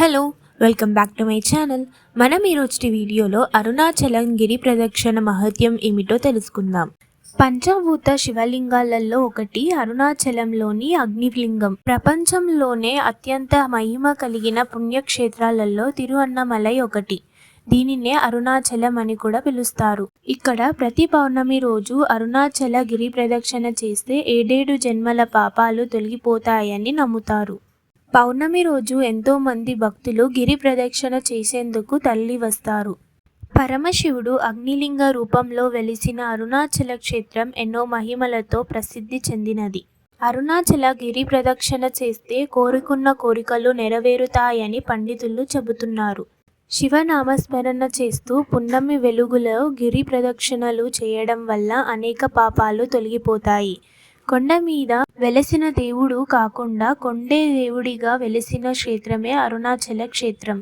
Hello welcome back to my channel. మనం ఈరోజు వీడియోలో అరుణాచలం గిరి ప్రదక్షిణ మహత్యం ఏమిటో తెలుసుకుందాం. పంచభూత శివలింగాలలో ఒకటి అరుణాచలంలోని అగ్నిలింగం. ప్రపంచంలోనే అత్యంత మహిమ కలిగిన పుణ్యక్షేత్రాలలో తిరువన్నమలై ఒకటి. దీనినే అరుణాచలం అని కూడా పిలుస్తారు. ఇక్కడ ప్రతి పౌర్ణమి రోజు అరుణాచల గిరి ప్రదక్షిణ చేస్తే ఏడేడు జన్మల పాపాలు తొలగిపోతాయని నమ్ముతారు. పౌర్ణమి రోజు ఎంతోమంది భక్తులు గిరి ప్రదక్షిణ చేసేందుకు తల్లి వస్తారు. పరమశివుడు అగ్నిలింగ రూపంలో వెలిసిన అరుణాచల క్షేత్రం ఎన్నో మహిమలతో ప్రసిద్ధి చెందినది. అరుణాచల గిరి ప్రదక్షిణ చేస్తే కోరుకున్న కోరికలు నెరవేరుతాయని పండితులు చెబుతున్నారు. శివనామస్మరణ చేస్తూ పున్నమి వెలుగులో గిరి ప్రదక్షిణలు చేయడం వల్ల అనేక పాపాలు తొలగిపోతాయి. కొండ మీద వెలసిన దేవుడు కాకుండా కొండే దేవుడిగా వెలసిన క్షేత్రమే అరుణాచల క్షేత్రం.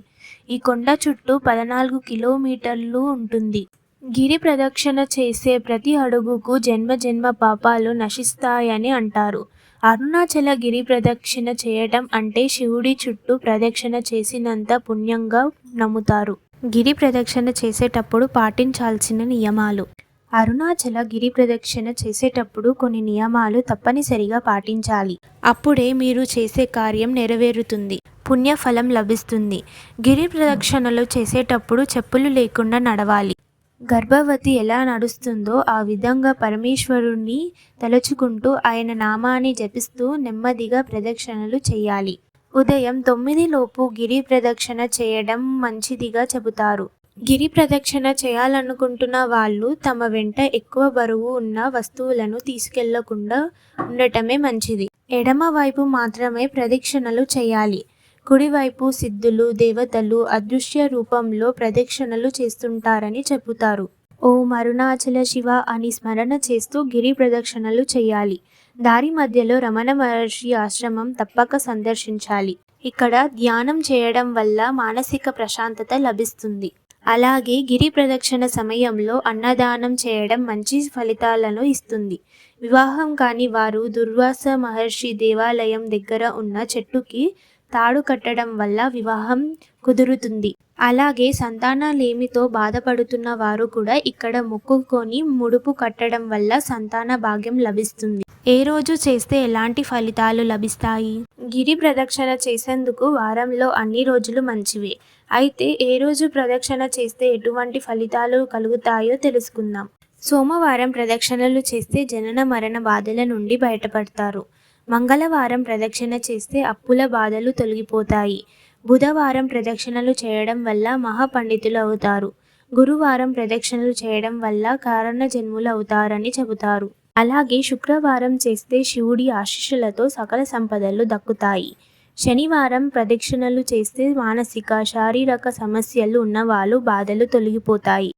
ఈ కొండ చుట్టూ పద్నాలుగు కిలోమీటర్లు ఉంటుంది. గిరి ప్రదక్షిణ చేసే ప్రతి అడుగుకు జన్మ జన్మ పాపాలు నశిస్తాయని అంటారు. అరుణాచల గిరి ప్రదక్షిణ చేయటం అంటే శివుడి చుట్టూ ప్రదక్షిణ చేసినంత పుణ్యంగా నమ్ముతారు. గిరి ప్రదక్షిణ చేసేటప్పుడు పాటించాల్సిన నియమాలు. అరుణాచల గిరి ప్రదక్షిణ చేసేటప్పుడు కొన్ని నియమాలు తప్పనిసరిగా పాటించాలి. అప్పుడే మీరు చేసే కార్యం నెరవేరుతుంది. పుణ్యఫలం లభిస్తుంది. గిరి ప్రదక్షిణలు చేసేటప్పుడు చెప్పులు లేకుండా నడవాలి. గర్భవతి ఎలా నడుస్తుందో ఆ విధంగా పరమేశ్వరుణ్ణి తలుచుకుంటూ ఆయన నామాన్ని జపిస్తూ నెమ్మదిగా ప్రదక్షిణలు చేయాలి. ఉదయం తొమ్మిదిలోపు గిరి ప్రదక్షిణ చేయడం మంచిదిగా చెబుతారు. గిరి ప్రదక్షిణ చేయాలనుకుంటున్న వాళ్ళు తమ వెంట ఎక్కువ బరువు ఉన్న వస్తువులను తీసుకెళ్ళకుండా ఉండటమే మంచిది. ఎడమ వైపు మాత్రమే ప్రదక్షిణలు చేయాలి. కుడివైపు సిద్ధులు దేవతలు అదృశ్య రూపంలో ప్రదక్షిణలు చేస్తుంటారని చెబుతారు. ఓ మరుణాచల శివ అని స్మరణ చేస్తూ గిరి ప్రదక్షిణలు చేయాలి. దారి మధ్యలో రమణ మహర్షి ఆశ్రమం తప్పక సందర్శించాలి. ఇక్కడ ధ్యానం చేయడం వల్ల మానసిక ప్రశాంతత లభిస్తుంది. అలాగే గిరి ప్రదక్షిణ సమయంలో అన్నదానం చేయడం మంచి ఫలితాలను ఇస్తుంది. వివాహం కాని వారు దుర్వాస మహర్షి దేవాలయం దగ్గర ఉన్న చెట్టుకి తాడు కట్టడం వల్ల వివాహం కుదురుతుంది. అలాగే సంతానలేమితో బాధపడుతున్న వారు కూడా ఇక్కడ మొక్కుకొని ముడుపు కట్టడం వల్ల సంతాన భాగ్యం లభిస్తుంది. ఏ రోజు చేస్తే ఎలాంటి ఫలితాలు లభిస్తాయి? గిరి ప్రదక్షిణ చేసేందుకు వారంలో అన్ని రోజులు మంచివే. అయితే ఏ రోజు ప్రదక్షిణ చేస్తే ఎటువంటి ఫలితాలు కలుగుతాయో తెలుసుకుందాం. సోమవారం ప్రదక్షిణలు చేస్తే జనన మరణ బాధల నుండి బయటపడతారు. మంగళవారం ప్రదక్షిణ చేస్తే అప్పుల బాధలు తొలగిపోతాయి. బుధవారం ప్రదక్షిణలు చేయడం వల్ల మహాపండితులు అవుతారు. గురువారం ప్రదక్షిణలు చేయడం వల్ల కారణ జన్ములు అవుతారని చెబుతారు. అలాగే శుక్రవారం చేస్తే శివుడి ఆశీస్సులతో సకల సంపదలు దక్కుతాయి. శనివారం ప్రదక్షిణలు చేస్తే మానసిక శారీరక సమస్యలు ఉన్నవాళ్ళు బాధలు తొలగిపోతాయి.